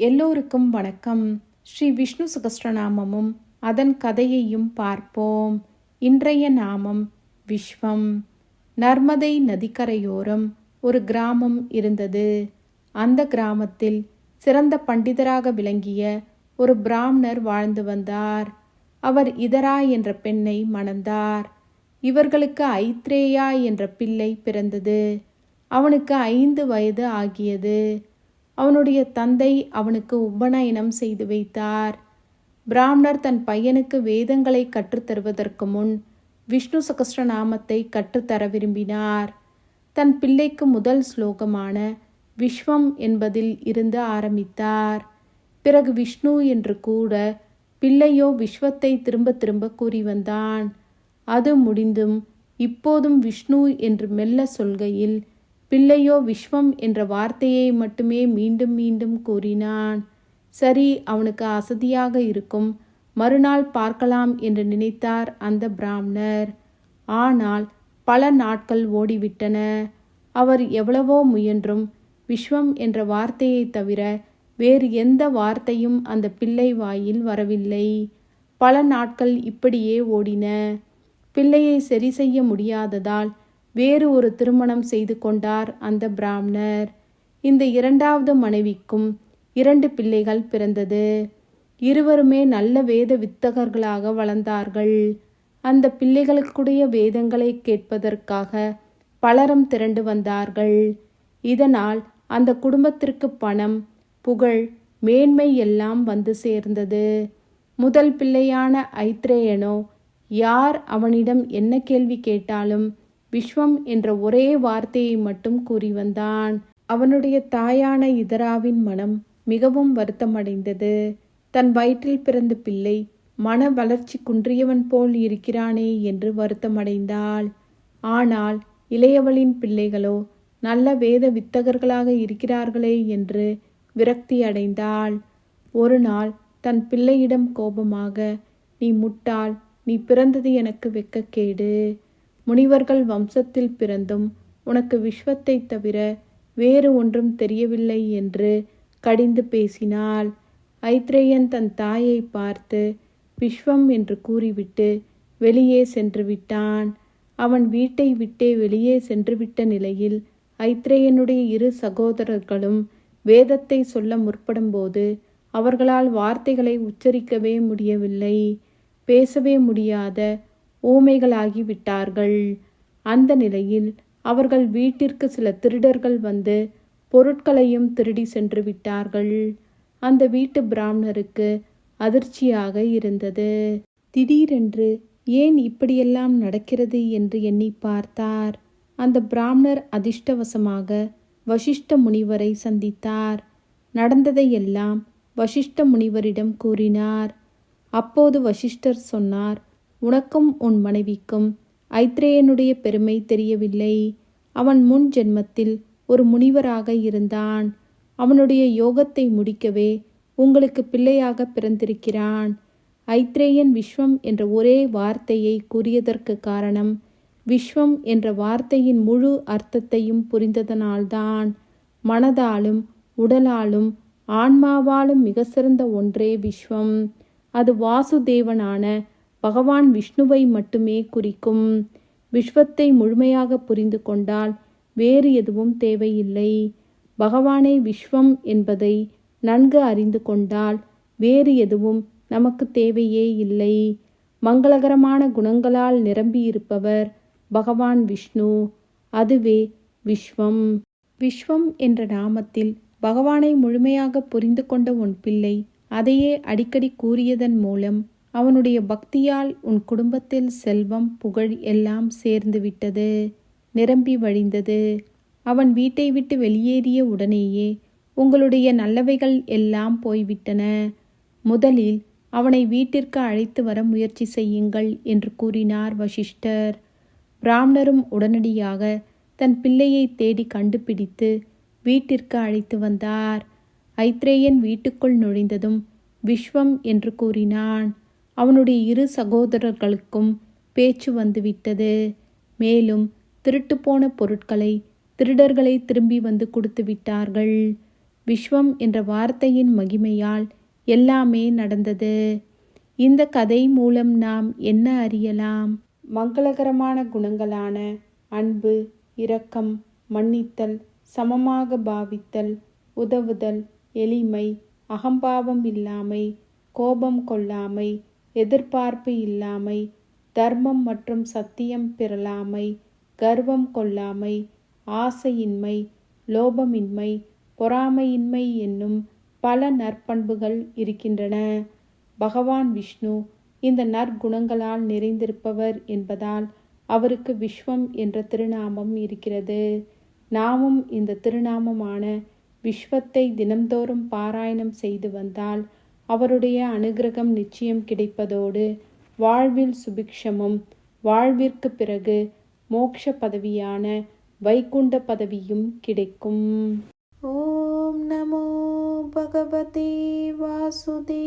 எல்லோருக்கும் வணக்கம். ஸ்ரீ விஷ்ணு சகஸ்ரநாமமும் அதன் கதையையும் பார்ப்போம். இன்றைய நாமம் விஸ்வம் நர்மதை நதிக்கரையோரம் ஒரு கிராமம் இருந்தது. அந்த கிராமத்தில் சிறந்த பண்டிதராக விளங்கிய ஒரு பிராமணர் வாழ்ந்து வந்தார். அவர் இதரா என்ற பெண்ணை மணந்தார். இவர்களுக்கு ஐத்ரேயா என்ற பிள்ளை பிறந்தது. அவனுக்கு ஐந்து வயது ஆகியது. அவனுடைய தந்தை அவனுக்கு உபநயனம் செய்து வைத்தார். பிராமணர் தன் பையனுக்கு வேதங்களை கற்றுத்தருவதற்கு முன் விஷ்ணு சகஸ்ரநாமத்தை கற்றுத்தர விரும்பினார். தன் பிள்ளைக்கு முதல் ஸ்லோகமான விஸ்வம் என்பதில் இருந்து ஆரம்பித்தார். பிறகு விஷ்ணு என்று கூட பிள்ளையோ விஸ்வத்தை திரும்ப திரும்ப கூறி வந்தான். அது முடிந்தும் இப்போதும் விஷ்ணு என்று மெல்ல சொல்கையில் பிள்ளையோ விஸ்வம் என்ற வார்த்தையை மட்டுமே மீண்டும் மீண்டும் கூறினான். சரி அவனுக்கு அசதியாக இருக்கும். மறுநாள் பார்க்கலாம் என்று நினைத்தார் அந்த பிராமணர். ஆனால் பல நாட்கள் ஓடிவிட்டன. அவர் எவ்வளவோ முயன்றும் விஸ்வம் என்ற வார்த்தையை தவிர வேறு எந்த வார்த்தையும் அந்த பிள்ளை வாயில் வரவில்லை. பல நாட்கள் இப்படியே ஓடின. பிள்ளையை சரி செய்ய முடியாததால் வேறு ஒரு திருமணம் செய்து கொண்டார் அந்த பிராமணர். இந்த இரண்டாவது மனைவிக்கும் இரண்டு பிள்ளைகள் பிறந்தது. இருவருமே நல்ல வேத வித்தகர்களாக வளர்ந்தார்கள். அந்த பிள்ளைகளுக்குடைய வேதங்களை கேட்பதற்காக பலரும் திரண்டு வந்தார்கள். இதனால் அந்த குடும்பத்திற்கு பணம் புகழ் மேன்மை எல்லாம் வந்து சேர்ந்தது. முதல் பிள்ளையான ஐத்ரேயனோ யார் அவனிடம் என்ன கேள்வி கேட்டாலும் விஸ்வம் என்ற ஒரே வார்த்தையை மட்டும் கூறி வந்தான் அவனுடைய தாயான இதராவின் மனம் மிகவும் வருத்தமடைந்தது. தன் வயிற்றில் பிறந்த பிள்ளை மன வளர்ச்சி குன்றியவன் போல் இருக்கிறானே என்று வருத்தமடைந்தாள். ஆனால் இளையவளின் பிள்ளைகளோ நல்ல வேத வித்தகர்களாக இருக்கிறார்களே என்று விரக்தி அடைந்தாள். ஒரு நாள் தன் பிள்ளையிடம் கோபமாக நீ முட்டாள் நீ பிறந்தது எனக்கு வெக்கக்கேடு. முனிவர்கள் வம்சத்தில் பிறந்தும் உனக்கு விஸ்வத்தை தவிர வேறு ஒன்றும் தெரியவில்லை என்று கடிந்து பேசினாள். ஐத்ரேயன் தன் தாயை பார்த்து விஸ்வம் என்று கூறிவிட்டு வெளியே சென்று விட்டான். அவன் வீட்டை விட்டே வெளியே சென்றுவிட்ட நிலையில் ஐத்ரேயனுடைய இரு சகோதரர்களும் வேதத்தை சொல்ல முற்படும்போது அவர்களால் வார்த்தைகளை உச்சரிக்கவே முடியவில்லை. பேசவே முடியாத ஊமைகளாகிவிட்டார்கள். அந்த நிலையில் அவர்கள் வீட்டிற்கு சில திருடர்கள் வந்து பொருட்களையும் திருடி சென்று விட்டார்கள். அந்த வீட்டு பிராமணருக்கு அதிர்ச்சியாக இருந்தது. திடீரென்று ஏன் இப்படியெல்லாம் நடக்கிறது என்று எண்ணி பார்த்தார். அந்த பிராமணர் அதிர்ஷ்டவசமாக வசிஷ்ட முனிவரை சந்தித்தார். நடந்ததையெல்லாம் வசிஷ்ட முனிவரிடம் கூறினார். அப்போது வசிஷ்டர் சொன்னார் உனக்கும் உன் மனைவிக்கும் ஐத்ரேயனுடைய பெருமை தெரியவில்லை. அவன் முன் ஜென்மத்தில் ஒரு முனிவராக இருந்தான். அவனுடைய யோகத்தை முடிக்கவே உங்களுக்கு பிள்ளையாக பிறந்திருக்கிறான். ஐத்ரேயன் விஸ்வம் என்ற ஒரே வார்த்தையை கூறியதற்கு காரணம் விஸ்வம் என்ற வார்த்தையின் முழு அர்த்தத்தையும் புரிந்ததனால்தான். மனதாலும் உடலாலும் ஆன்மாவாலும் மிக சிறந்த ஒன்றே விஸ்வம். அது வாசுதேவனான பகவான் விஷ்ணுவை மட்டுமே குறிக்கும். விஸ்வத்தை முழுமையாக புரிந்து கொண்டால் வேறு எதுவும் தேவையில்லை. பகவானே விஸ்வம் என்பதை நன்கு அறிந்து கொண்டால் வேறு எதுவும் நமக்கு தேவையே இல்லை. மங்களகரமான குணங்களால் நிரம்பியிருப்பவர் பகவான் விஷ்ணு. அதுவே விஸ்வம். விஸ்வம் என்ற நாமத்தில் பகவானை முழுமையாக புரிந்து கொண்ட உன் பிள்ளை அதையே அடிக்கடி கூறியதன் மூலம் அவனுடைய பக்தியால் உன் குடும்பத்தில் செல்வம் புகழ் எல்லாம் சேர்ந்து விட்டது. நிரம்பி வழிந்தது. அவன் வீட்டை விட்டு வெளியேறிய உடனேயே உங்களுடைய நல்லவைகள் எல்லாம் போய்விட்டன. முதலில் அவனை வீட்டிற்கு அழைத்து வர முயற்சி செய்யுங்கள் என்று கூறினார் வசிஷ்டர். பிராமணரும் உடனடியாக தன் பிள்ளையை தேடி கண்டுபிடித்து வீட்டிற்கு அழைத்து வந்தார். ஐத்ரேயன் வீட்டுக்குள் நுழைந்ததும் விஸ்வம் என்று கூறினான். அவனுடைய இரு சகோதரர்களுக்கும் பேச்சு வந்துவிட்டது. மேலும் திருட்டு போன பொருட்களை திருடர்களை திரும்பி வந்து கொடுத்து விட்டார்கள். விஸ்வம் என்ற வார்த்தையின் மகிமையால் எல்லாமே நடந்தது. இந்த கதை மூலம் நாம் என்ன அறியலாம்? மங்களகரமான குணங்களான அன்பு இரக்கம் மன்னித்தல் சமமாக பாவித்தல் உதவுதல் எளிமை அகம்பாவம் இல்லாமை கோபம் கொள்ளாமை எதிர்பார்ப்பு இல்லாமை தர்மம் மற்றும் சத்தியம் பிறலாமை கர்வம் கொள்ளாமை ஆசையின்மை லோபமின்மை பொறாமையின்மை என்னும் பல நற்பண்புகள் இருக்கின்றன. பகவான் விஷ்ணு இந்த நற்குணங்களால் நிறைந்திருப்பவர் என்பதால் அவருக்கு விஸ்வம் என்ற திருநாமம் இருக்கிறது. நாமும் இந்த திருநாமமான விஸ்வத்தை தினம்தோறும் பாராயணம் செய்து வந்தால் அவருடைய அனுகிரகம் நிச்சயம் கிடைப்பதோடு வாழ்வில் சுபிக்ஷமும் வாழ்விற்கு பிறகு மோக்ஷ பதவியான வைகுண்ட பதவியும் கிடைக்கும். ஓம் நமோ பகவதே வாசுதேவாய